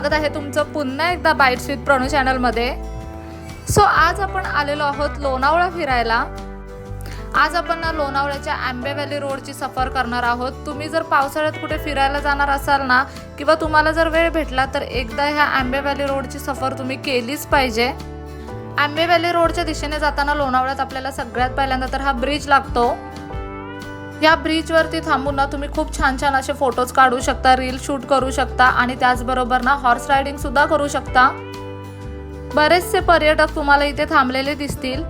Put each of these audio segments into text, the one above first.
मदत आहे तुमचं पुन्हा एकदा बाईट्स विथ प्रणू चॅनलमध्ये. सो आज आपण आलेलो आहोत लोणावळा फिरायला. आज आपण ना लोणावळ्याच्या आंबे व्हॅली रोडची सफर करणार आहोत. तुम्ही जर पावसाळ्यात कुठे फिरायला जाणार असाल ना किंवा तुम्हाला जर वेळ भेटला तर एकदा ह्या आंबे व्हॅली रोडची सफर तुम्ही केलीच पाहिजे. आंबे व्हॅली रोडच्या दिशेने जाताना लोणावळ्यात आपल्याला सगळ्यात पहिल्यांदा तर हा ब्रिज लागतो. या ब्रिजवरती थांबून ना तुम्ही खूप छान छान असे फोटोज काढू शकता रील शूट करू शकता आणि त्याचबरोबर ना हॉर्स रायडिंग सुद्धा करू शकता. बरेचसे पर्यटक तुम्हाला इथे थांबलेले दिसतील.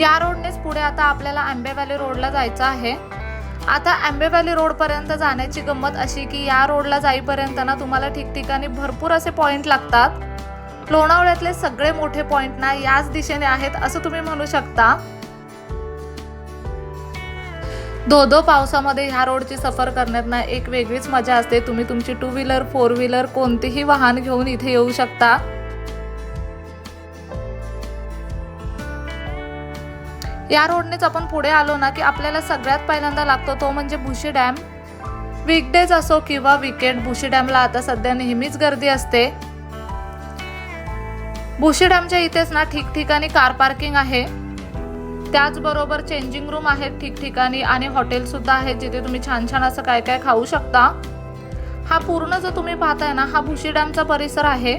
या रोडनेच पुढे आता आपल्याला आंबे व्हॅली रोडला जायचं आहे. आता आंबे व्हॅली रोडपर्यंत जाण्याची गंमत अशी की या रोडला जाईपर्यंत ना तुम्हाला ठिकठिकाणी भरपूर असे पॉईंट लागतात. लोणावळ्यातले सगळे मोठे पॉईंट ना याच दिशेने आहेत असं तुम्ही म्हणू शकता. धोधो पावसामध्ये ह्या रोडची सफर करण्यात ना एक वेगळीच मजा असते. तुम्ही तुमची टू व्हीलर फोर व्हीलर कोणतेही वाहन घेऊन इथे येऊ शकता. या रोडनेच आपण पुढे आलो ना की आपल्याला सगळ्यात पहिल्यांदा लागतो तो म्हणजे भुशी डॅम. वीकडेज असो किंवा विकेंड भुशी डॅमला आता सध्या नेहमीच गर्दी असते. भुशीडॅमच्या इथेच ना ठिकठिकाणी कार पार्किंग आहे. त्याचबरोबर चेंजिंग रूम आहेत ठिकठिकाणी आणि हॉटेल सुद्धा आहेत जिथे तुम्ही छान छान असं काय काय खाऊ शकता. हा पूर्ण जो तुम्ही पाहताय ना हा भुशी डॅमचा परिसर आहे.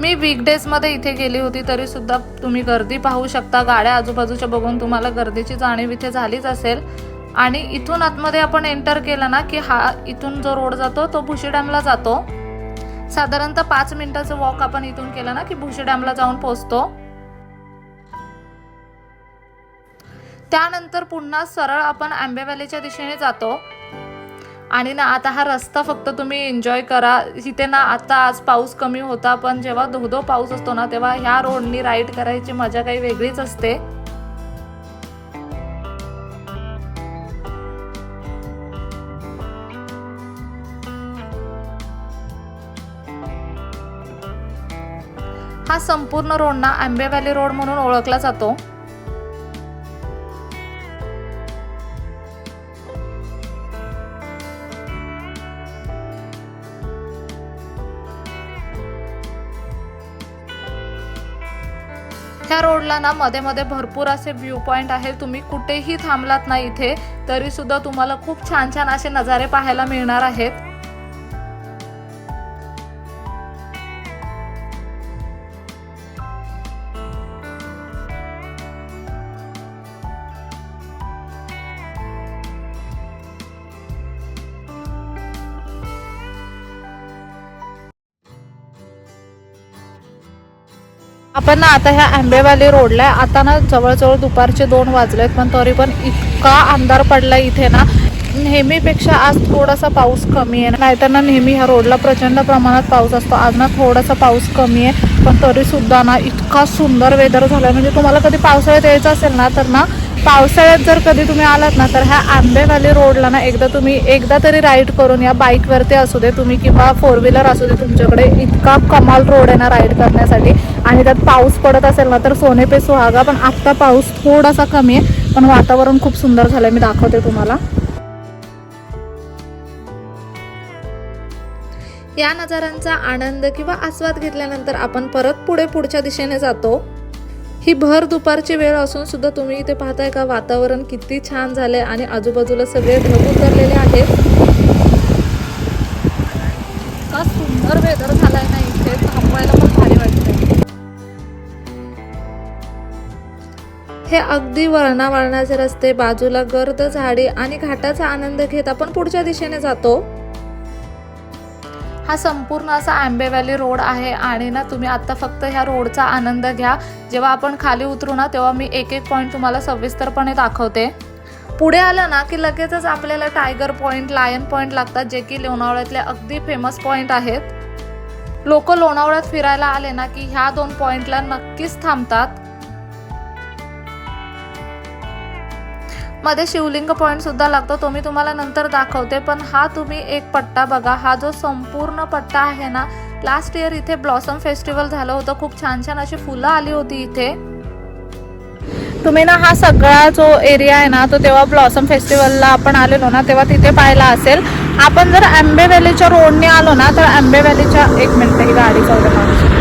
मी वीकडेजमध्ये इथे गेली होती तरी सुद्धा तुम्ही गर्दी पाहू शकता. गाड्या आजूबाजूच्या बघून तुम्हाला गर्दीची जाणीव इथे झालीच असेल. आणि इथून आतमध्ये आपण एंटर केलं ना की हा इथून जो रोड जातो तो भुशी डॅमला जातो. साधारणतः पाच मिनिटाचं वॉक आपण इथून केलं ना की भुशी डॅमला जाऊन पोहोचतो. त्यानंतर पुन्हा सरळ आपण आंबे व्हॅलीच्या दिशेने जातो. आणि ना आता हा रस्ता फक्त तुम्ही एन्जॉय करा. इथे ना आता आज पाऊस कमी होता पण जेव्हा धोधो पाऊस असतो ना तेव्हा ह्या रोडनी राईड करायची मजा काही वेगळीच असते. हा संपूर्ण रोड ना आंबे व्हॅली रोड म्हणून ओळखला जातो. ह्या रोडला ना मध्ये मध्ये भरपूर असे व्ह्यू पॉइंट आहेत. तुम्ही कुठेही थांबलात ना इथे तरी सुद्धा तुम्हाला खूप छान छान असे नजारे पाहायला मिळणार आहेत. आपण ना आता ह्या आंबेवाली रोडला आहे. आता ना जवळजवळ दुपारचे दोन वाजलेत पण तरी पण इतका अंधार पडला इथे ना. नेहमीपेक्षा आज थोडासा पाऊस कमी आहे. नाहीतर ना नेहमी ह्या रोडला प्रचंड प्रमाणात पाऊस असतो. आज ना थोडासा पाऊस कमी आहे पण तरी सुद्धा ना इतका सुंदर वेदर झाला म्हणजे तुम्हाला कधी पावसाळ्यात यायचं असेल ना तर ना पावसाळ्यात जर कधी तुम्ही आलात ना तर ह्या आंबेवाली रोडला ना एकदा तुम्ही एकदा तरी राईड करून या बाईकवरती असू दे तुम्ही किंवा फोर व्हीलर असू दे तुमच्याकडे इतका कमाल रोड आहे ना राईड करण्यासाठी. आणि त्यात पाऊस पडत असेल ना तर सोने पे सुहागा पण आत्ता पाऊस थोडासा कमी आहे पण वातावरण खूप सुंदर झालंय मी दाखवते तुम्हाला. या नजारांचा आनंद किंवा आस्वाद घेतल्यानंतर आपण परत पुढे पुढच्या दिशेने जातो. ही भर दुपारची वेळ असून सुद्धा तुम्ही इथे पाहताय का वातावरण किती छान झालंय आणि आजूबाजूला सगळे ढग उतरलेले आहेत. का सुंदर वेदर झालाय ना इथे. थांबवायला पण भारी वाटतंय. हे अगदी वळणा वळणाचे रस्ते बाजूला गर्द झाडी आणि घाटाचा आनंद घेत आपण पुढच्या दिशेने जातो. हा संपूर्ण असा आंबे व्हॅली रोड आहे आणि ना तुम्ही आत्ता फक्त ह्या रोडचा आनंद घ्या. जेव्हा आपण खाली उतरू ना तेव्हा मी एक एक पॉईंट तुम्हाला सविस्तरपणे दाखवते. पुढे आलं ना की लगेचच आपल्याला टायगर पॉईंट लायन पॉईंट लागतात जे की लोणावळ्यातले अगदी फेमस पॉईंट आहेत. लोक लोणावळ्यात फिरायला आले ना की ह्या दोन पॉईंटला नक्कीच थांबतात. मध्ये शिवलिंग पॉईंटसुद्धा लागतो. तो मी तुम्हाला नंतर दाखवते. पण हा तुम्ही एक पट्टा बघा. हा जो संपूर्ण पट्टा आहे ना लास्ट इयर इथे ब्लॉसम फेस्टिवल झालं होतं. खूप छान छान अशी फुलं आली होती इथे. तुम्ही ना हा सगळा जो एरिया आहे ना तो तेव्हा ब्लॉसम फेस्टिवलला आपण आलेलो ना तेव्हा तिथे पाहायला असेल. आपण जर आंबे व्हॅलीच्या रोडने आलो ना तर आंबे व्हॅलीच्या एक मिनिट ही गाडी चालू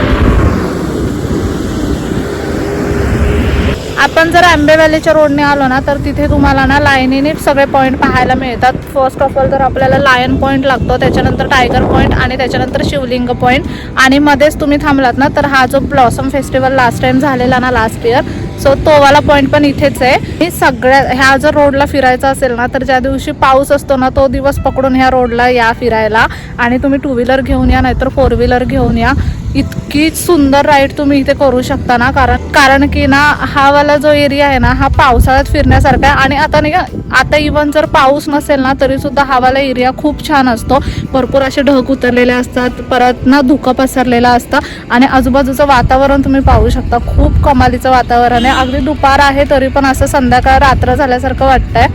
आपण जर आंबे व्हॅलीच्या रोडने आलो ना तर तिथे तुम्हाला ना लाईनीने सगळे पॉईंट पाहायला मिळतात. फर्स्ट ऑफ ऑल तर आपल्याला लायन पॉईंट लागतो त्याच्यानंतर टायगर पॉईंट आणि त्याच्यानंतर शिवलिंग पॉईंट आणि मध्येच तुम्ही थांबलात ना तर हा जो ब्लॉसम फेस्टिवल लास्ट टाइम झालेला ना लास्ट इयर सो तोवाला पॉईंट पण इथेच आहे. मी सगळ्या ह्या जर रोडला फिरायचं असेल ना तर ज्या दिवशी पाऊस असतो ना तो दिवस पकडून ह्या रोडला या फिरायला. आणि तुम्ही टू व्हीलर घेऊन या नाहीतर फोर व्हीलर घेऊन या. इतकी सुंदर राईड तुम्ही इथे करू शकता ना. कारण कारण की ना हा वाला जो एरिया आहे ना हा पावसाळ्यात फिरण्यासारखा आहे. आणि आता नाही का आता इवन जर पाऊस नसेल ना तरी सुद्धा हा वाला एरिया खूप छान असतो. भरपूर असे ढग उतरलेले असतात. परत ना धुकं पसरलेलं असतं. आणि आजूबाजूचं वातावरण तुम्ही पाहू शकता. खूप कमालीचं वातावरण आहे. अगदी दुपार आहे तरी पण असं संध्याकाळ रात्र झाल्यासारखं वाटतंय.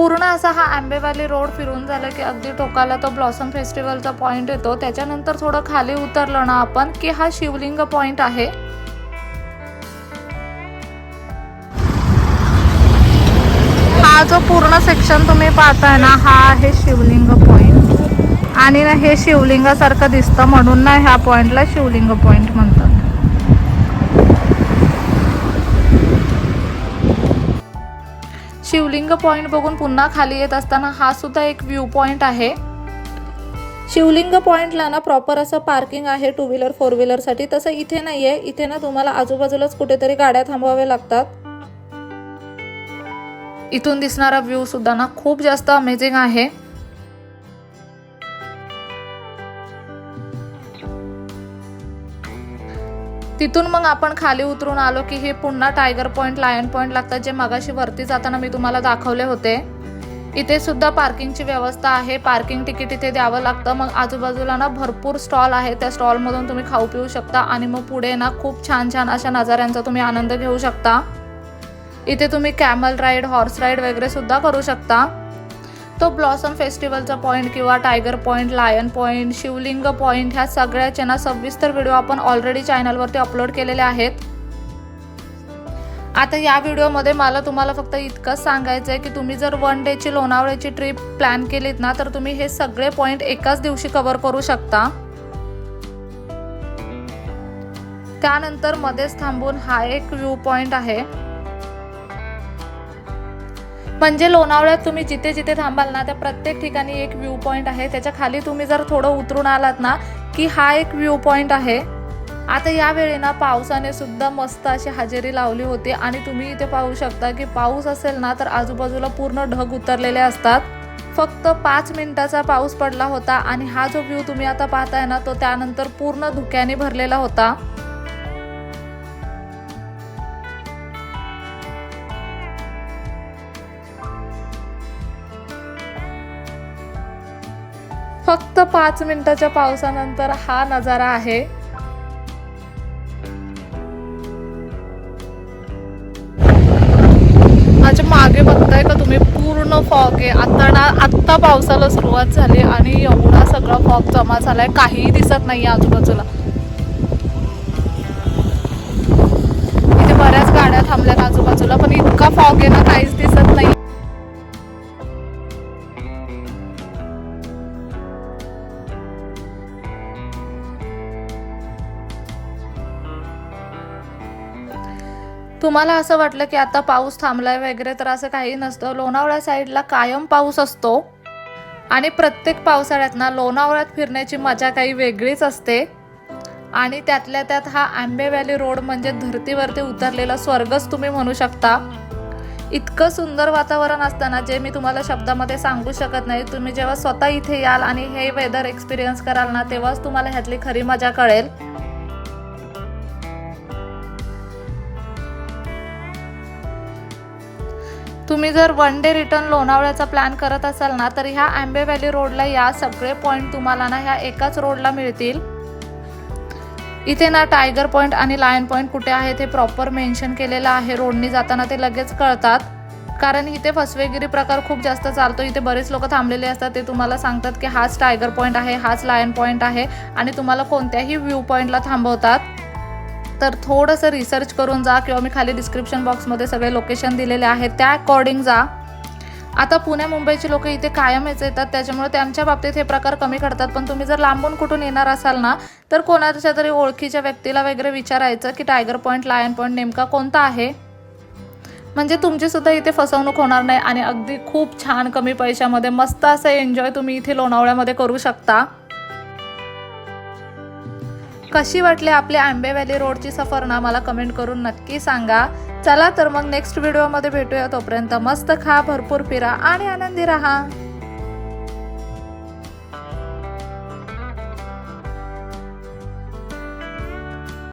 पूर्ण असा हा आंबेवाली रोड फिरून झालं की अगदी टोकाला तो ब्लॉसम फेस्टिवलचा पॉईंट येतो. त्याच्यानंतर थोडं खाली उतरलं ना आपण की हा शिवलिंग पॉईंट आहे. हा जो पूर्ण सेक्शन तुम्ही पाहताय ना हा आहे शिवलिंग पॉईंट आणि ना हे शिवलिंगासारखं दिसतं म्हणून ना ह्या पॉईंटला शिवलिंग पॉईंट म्हणतात. शिवलिंग पॉईंट बघून पुन्हा खाली येत असताना हा सुद्धा एक व्ह्यू पॉईंट आहे. शिवलिंग पॉईंटला ना प्रॉपर असं पार्किंग आहे टू व्हीलर फोर व्हीलरसाठी तसं इथे नाही आहे इथे ना तुम्हाला आजूबाजूलाच कुठेतरी गाड्या थांबवाव्या लागतात. इथून दिसणारा व्ह्यू सुद्धा ना खूप जास्त अमेझिंग आहे. तिथून मग आपण खाली उतरून आलो की हे पुन्हा टायगर पॉईंट लायन पॉईंट लागतात जे मगाशी वरती जाताना मी तुम्हाला दाखवले होते. इथे सुद्धा पार्किंगची व्यवस्था आहे. पार्किंग तिकीट इथे द्यावं लागतं. मग आजूबाजूला ना भरपूर स्टॉल आहे त्या स्टॉलमधून तुम्ही खाऊ पिऊ शकता आणि मग पुढे ना खूप छान छान अशा नजाऱ्यांचा तुम्ही आनंद घेऊ शकता. इथे तुम्ही कॅमल राईड हॉर्स राईड वगैरे सुद्धा करू शकता. तो ब्लॉसम फेस्टिवलचा पॉईंट किंवा tiger point lion point Shivling point ह्या सगळ्याचे ना सविस्तर व्हिडिओ आपण ऑलरेडी चॅनलवरती अपलोड केलेले आहेत. आता या व्हिडिओमध्ये मला तुम्हाला फक्त इतकंच सांगायचं आहे की तुम्ही जर वन डेची लोणावळ्याची ट्रिप प्लॅन केलीत ना तर तुम्ही हे सगळे पॉईंट एकाच दिवशी कव्हर करू शकता. त्यानंतर मध्येच थांबून हा एक व्ह्यू पॉईंट आहे. म्हणजे लोणावळ्यात तुम्ही जिथे जिथे थांबाल ना त्या प्रत्येक ठिकाणी एक व्ह्यू पॉईंट आहे. त्याच्याखाली तुम्ही जर थोडं उतरून आलात ना की हा एक व्ह्यू पॉईंट आहे. आता यावेळी ना पावसाने सुद्धा मस्त अशी हजेरी लावली होती आणि तुम्ही इथे पाहू शकता की पाऊस असेल ना तर आजूबाजूला पूर्ण ढग उतरलेले असतात. फक्त पाच मिनिटाचा पाऊस पडला होता आणि हा जो व्ह्यू तुम्ही आता पाहताय ना तो त्यानंतर पूर्ण धुक्याने भरलेला होता. फक्त पाच मिनिटाच्या पावसानंतर हा नजारा आहे. माझ्या मागे बघताय का तुम्ही? पूर्ण फॉग आहे. आता ना आत्ता पावसाला सुरुवात झाली आणि एवढा सगळा फॉग जमा झालाय. काहीही दिसत नाही आजूबाजूला. इथे बऱ्याच गाड्या थांबल्यात आजूबाजूला पण इतका फॉग आहे ना काहीच दिसत नाही तुम्हाला असं वाटलं की आता पाऊस थांबलाय वगैरे तर असं काही नसतं. लोणावळ्या साईडला कायम पाऊस असतो. आणि प्रत्येक पावसाळ्यात ना लोणावळ्यात फिरण्याची मजा काही वेगळीच असते. आणि त्यातल्या त्यात हा आंबे व्हॅली रोड म्हणजे धर्तीवरती उतरलेला स्वर्गच तुम्ही म्हणू शकता. इतकं सुंदर वातावरण असताना जे मी तुम्हाला शब्दामध्ये सांगू शकत नाही तुम्ही जेव्हा स्वतः इथे याल आणि हे वेदर एक्सपिरियन्स कराल ना तेव्हाच तुम्हाला ह्यातली खरी मजा कळेल. तुम्ही जर वन डे रिटर्न लोणावळ्याचा प्लॅन करत असाल ना तर ह्या आंबे व्हॅली रोडला या सगळे पॉईंट तुम्हाला ना ह्या एकाच रोडला मिळतील. इथे ना टायगर पॉईंट आणि लायन पॉईंट कुठे आहे ते प्रॉपर मेन्शन केलेलं आहे. रोडनी जाताना ते लगेच कळतात. कारण इथे फसवेगिरी प्रकार खूप जास्त चालतो. इथे बरेच लोक थांबलेले असतात. ते तुम्हाला सांगतात की हाच टायगर पॉईंट आहे हाच लायन पॉईंट आहे आणि तुम्हाला कोणत्याही व्ह्यू पॉईंटला थांबवतात. तर थोडंसं रिसर्च करून जा किंवा मी खाली डिस्क्रिप्शन बॉक्समध्ये सगळे लोकेशन दिलेले आहेत. त्या अकॉर्डिंग जा. आता पुणे मुंबईची लोक इथे कायमच येतात. त्याच्यामुळे त्यांच्या बाबतीत हे प्रकार कमी करतात पण तुम्ही जर लांबून कुठून येणार असाल ना तर कोणाच्या तरी ओळखीच्या व्यक्तीला वगैरे विचारायचं की टायगर पॉईंट लायन पॉईंट नेमका कोणता आहे? म्हणजे तुमचीसुद्धा इथे फसवणूक होणार नाही आणि अगदी खूप छान कमी पैशामध्ये मस्त असं एन्जॉय तुम्ही इथे लोणावळ्यामध्ये करू शकता. कशी वाटली आपली आंबे व्हॅली रोडची सफर ना मला कमेंट करून नक्की सांगा. चला तर मग नेक्स्ट व्हिडिओमध्ये भेटूया. तोपर्यंत मस्त खा भरपूर फिरा आणि आनंदी राहा.